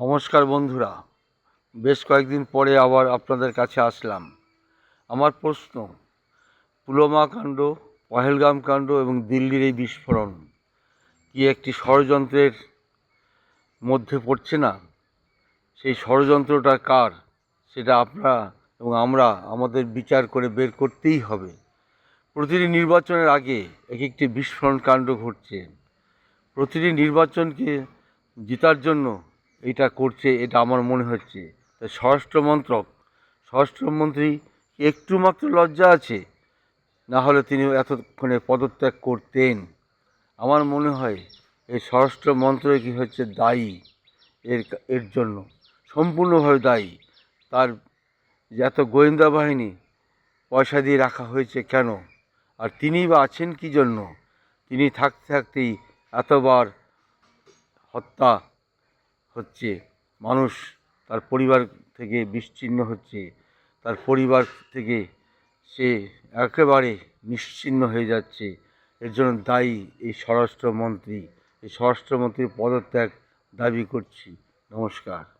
নমস্কার বন্ধুরা। বেশ কয়েকদিন পরে আবার আপনাদের কাছে আসলাম। আমার প্রশ্ন, পুলওয়ামা কাণ্ড, পহেলগাম কাণ্ড এবং দিল্লির এই বিস্ফোরণ কি একটি ষড়যন্ত্রের মধ্যে পড়ছে না? সেই ষড়যন্ত্রটা কার? সেটা আপনারা এবং আমরা আমাদের বিচার করে বের করতেই হবে। প্রতিটি নির্বাচনের আগে এক একটি বিস্ফোরণ কাণ্ড ঘটছে। প্রতিটি নির্বাচনকে জেতার জন্য এটা করছে, এটা আমার মনে হচ্ছে। তাই স্বরাষ্ট্র মন্ত্রক স্বরাষ্ট্রমন্ত্রী একটু মাত্র লজ্জা আছে? না হলে তিনি এতক্ষণে পদত্যাগ করতেন। আমার মনে হয় এই স্বরাষ্ট্র মন্ত্রকই হচ্ছে দায়ী এর এর জন্য। সম্পূর্ণভাবে দায়ী। তার এত গোয়েন্দা বাহিনী পয়সা দিয়ে রাখা হয়েছে কেন? আর তিনি বা আছেন কী জন্য? তিনি থাকতে থাকতেই এতবার হত্যা হচ্ছে মানুষ, তার পরিবার থেকে বিচ্ছিন্ন হচ্ছে, তার পরিবার থেকে সে একেবারে নিশ্চিন্ন হয়ে যাচ্ছে। এর জন্য দায়ী এই স্বরাষ্ট্রমন্ত্রী, এই স্বরাষ্ট্রমন্ত্রীর পদত্যাগ দাবি করছি। নমস্কার।